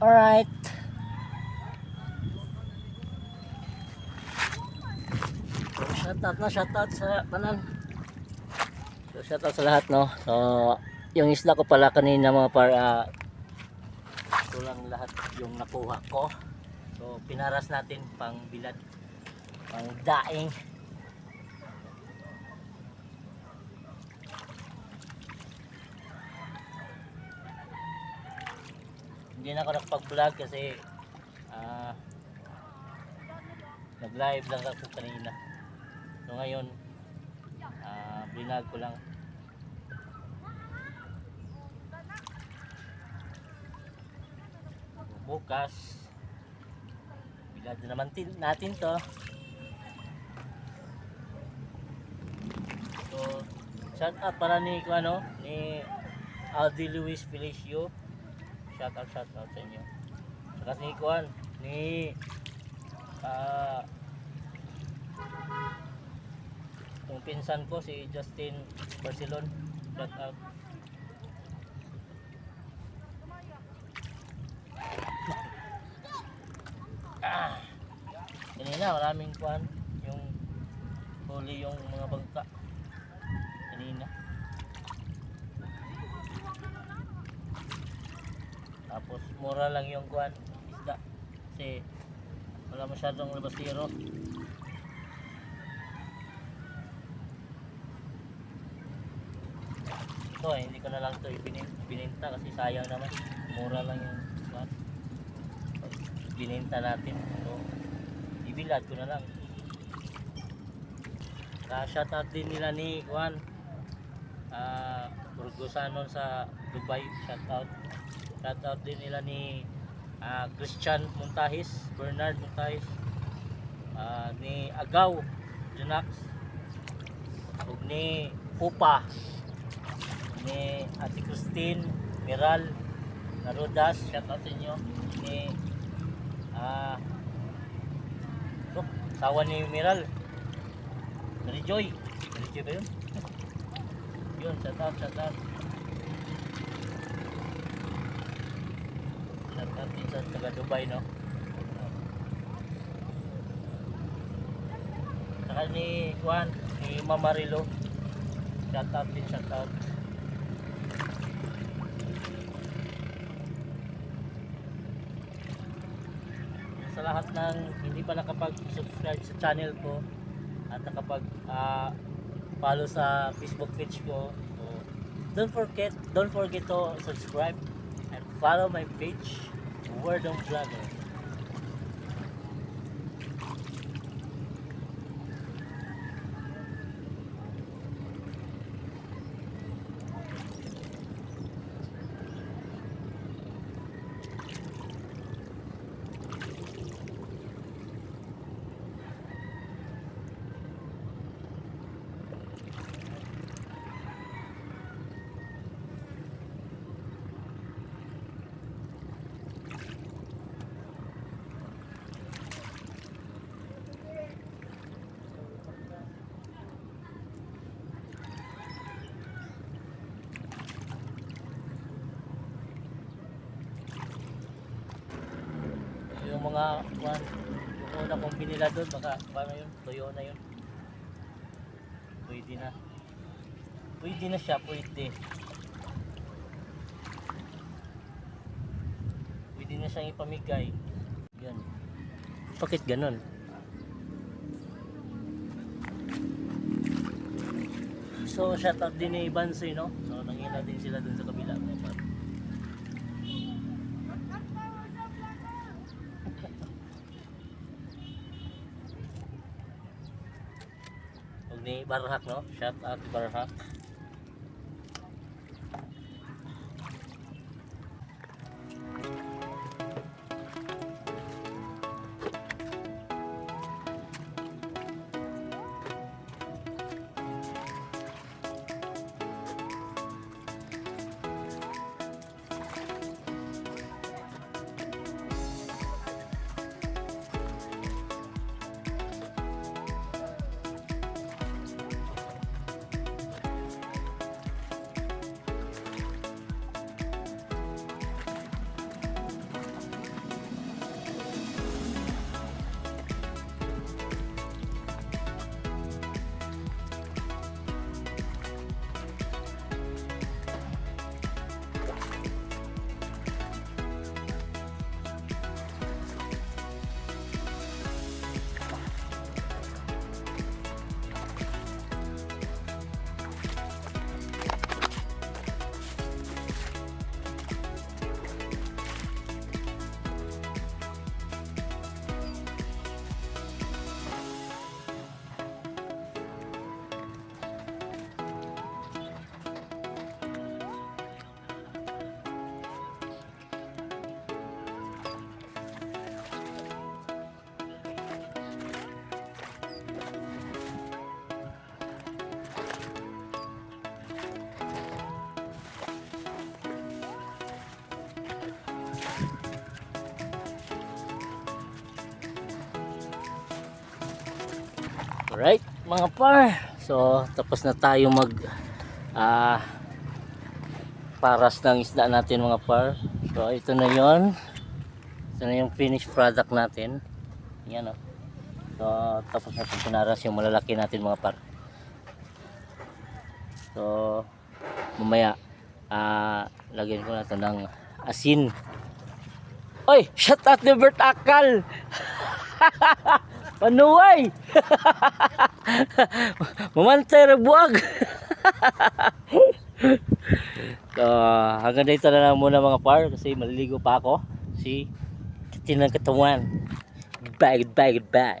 Alright. So, shoutout na, shoutout sa kanan. So, shoutout sa lahat, no? So, yung isla ko pala kanina mga par, ah, ito lang lahat yung nakuha ko. So, pinaras natin pang bilad, pang daing. Hindi na ako nakapag-vlog kasi ah nag-live lang ako kanina. So ngayon, ah vlog ko lang. Bukas, bilad na naman tin- natin to. So, shout out para ni ano, ni Aldi Luis Felicio. Shout out, shout out sa inyo. Saka ni Kuan, ni ah yung pinsan ko si Justin Barcelon. Shout out. Ah, kanina maraming kuan yung huli yung mga bangka kanina tapos mura lang yung kuan isda. Kasi wala masyadong labasiro. Ito eh, hindi ko na lang ito ibinin- bininta kasi sayang naman. Mura lang yung kuan bininta natin. So ibilad ko na lang. Na shoutout din nila ni Juan. Ah Burgosanon sa Dubai shoutout din nila ni ah, Christian Montahis Bernard Montahis ah, ni Agaw Junax ug ni Pupa ni Ate Christine Miral Narudas shoutout sa inyo ni ah oh, sawa ni Miral Mary Joy Mary Joy ba yun? yun shout out shout out out din sa taga Dubai no? Saka ni Juan ni Mama Rilo shout out din shout out. Sa lahat ng hindi pa nakapag-subscribe sa channel ko at nakapag ah, follow sa Facebook page ko so, don't forget don't forget to subscribe follow my page Word of Vlogger yung mga one, yung una kong binila doon baka paano yun tuyo na yun. Pwede na. Pwede na siya pwede. Pwede na siyang ipamigay. Yan. Bakit ganon so shoutout din ni Bansoy no? So nangina din sila dun sa ni Barhak no? Shout out Barhak Alright, mga par. So, tapos na tayo mag ah paras ng isda natin mga par. So, ito na yon. Ito na yung finished product natin. Yan o. So, tapos natin pinaras yung malalaki natin mga par. So, mamaya ah lagyan ko na ito ng asin. Oy, shut out the Bert Akal! Panuway! Mamantay ra buwag. so, hanggang dito na lang muna mga par kasi maliligo pa ako. Si Katin ng katawan. Goodbye, goodbye, goodbye.